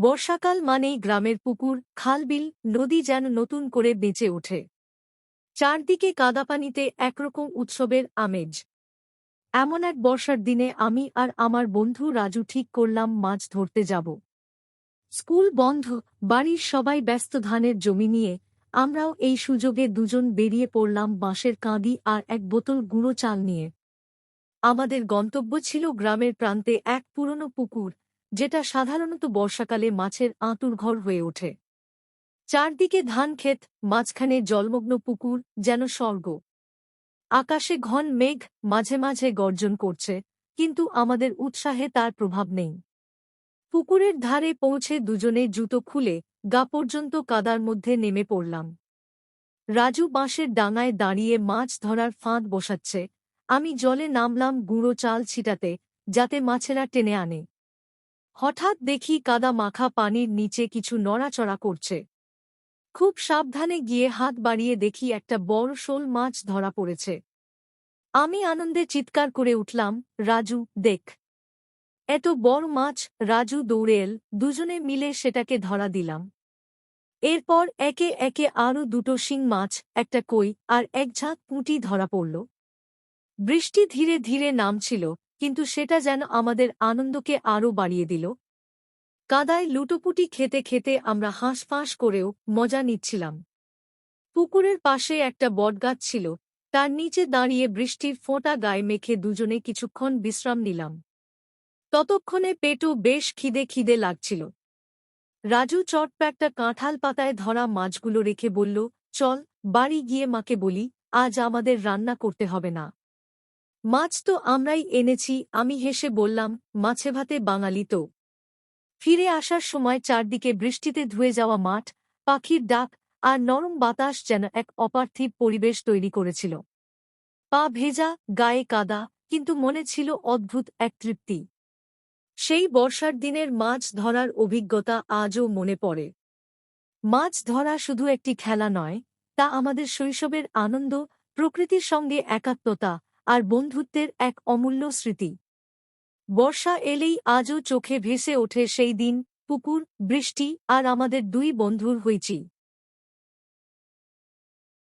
বর্ষাকাল মানেই গ্রামের পুকুর, খালবিল, নদী যেন নতুন করে বেঁচে ওঠে। চারদিকে কাদাপানিতে একরকম উৎসবের আমেজ। এমন এক বর্ষার দিনে আমি আর আমার বন্ধু রাজু ঠিক করলাম মাছ ধরতে যাব। স্কুল বন্ধ, বাড়ির সবাই ব্যস্ত ধানের জমি নিয়ে, আমরাও এই সুযোগে দুজন বেরিয়ে পড়লাম বাঁশের কাঁদি আর এক বোতল গুঁড়ো চাল নিয়ে। আমাদের গন্তব্য ছিল গ্রামের প্রান্তে এক পুরনো পুকুর যেটা সাধারণত বর্ষাকালে মাছের আঁতুড়ঘর হয়ে ওঠে। চারদিকে ধান ক্ষেত, মাঝখানে জলমগ্ন পুকুর, যেন স্বর্গ। আকাশে ঘন মেঘ মাঝে মাঝে গর্জন করছে, কিন্তু আমাদের উৎসাহে তার প্রভাব নেই। পুকুরের ধারে পৌঁছে দুজনে জুতো খুলে গা পর্যন্ত কাদার মধ্যে নেমে পড়লাম। রাজু বাঁশের ডাঙায় দাঁড়িয়ে মাছ ধরার ফাঁদ বসাচ্ছে। আমি জলে নামলাম গুঁড়ো চাল ছিটাতে, যাতে মাছেরা টেনে আনে। হঠাৎ দেখি কাদা মাখা পানির নিচে কিছু নড়াচড়া করছে। খুব সাবধানে গিয়ে হাত বাড়িয়ে দেখি একটা বড় শোল মাছ ধরা পড়েছে। আমি আনন্দে চিৎকার করে উঠলাম, রাজু, দেখ। এত বড় মাছ, রাজু দৌড়ে এল দুজনে মিলে সেটাকে ধরা দিলাম। এরপর একে একে আরও দুটো শিং মাছ, একটা কই আর এক ঝাঁক পুঁটি ধরা পড়ল। বৃষ্টি ধীরে ধীরে নামছিল কিন্তু সেটা যেন আমাদের আনন্দকে আরও বাড়িয়ে দিল। কাদায় লুটোপুটি খেতে খেতে আমরা হাঁসফাঁস করেও মজা নিচ্ছিলাম। পুকুরের পাশে একটা বটগাছ ছিল, তার নিচে দাঁড়িয়ে বৃষ্টির ফোঁটা গায়ে মেখে দুজনে কিছুক্ষণ বিশ্রাম নিলাম। ততক্ষণে পেটও বেশ খিদে খিদে লাগছিল। রাজু চটপ্যাকটা কাঁঠাল পাতায় ধরা মাছগুলো রেখে বলল, চল, বাড়ি গিয়ে মাকে বলি, আজ আমাদের রান্না করতে হবে না। মাছ তো আমরাই এনেছি, আমি হেসে বললাম, মাছে ভাতে বাঙালি তো। ফিরে আসার সময় চারদিকে বৃষ্টিতে ধুয়ে যাওয়া মাঠ, পাখির ডাক আর নরম বাতাস যেন এক অপার্থিব পরিবেশ তৈরি করেছিল। পা ভেজা, গায়ে কাদা, কিন্তু মনে ছিল অদ্ভুত এক তৃপ্তি। সেই বর্ষার দিনের মাছ ধরার অভিজ্ঞতা আজও মনে পড়ে। মাছ ধরা শুধু একটি খেলা নয়, তা আমাদের শৈশবের আনন্দ, প্রকৃতির সঙ্গে একাত্মতা আর বন্ধুত্বের এক অমূল্য স্মৃতি। বর্ষা এলেই আজও চোখে ভেসে ওঠে সেই দিন, পুকুর, বৃষ্টি আর আমাদের দুই বন্ধুর হইচি।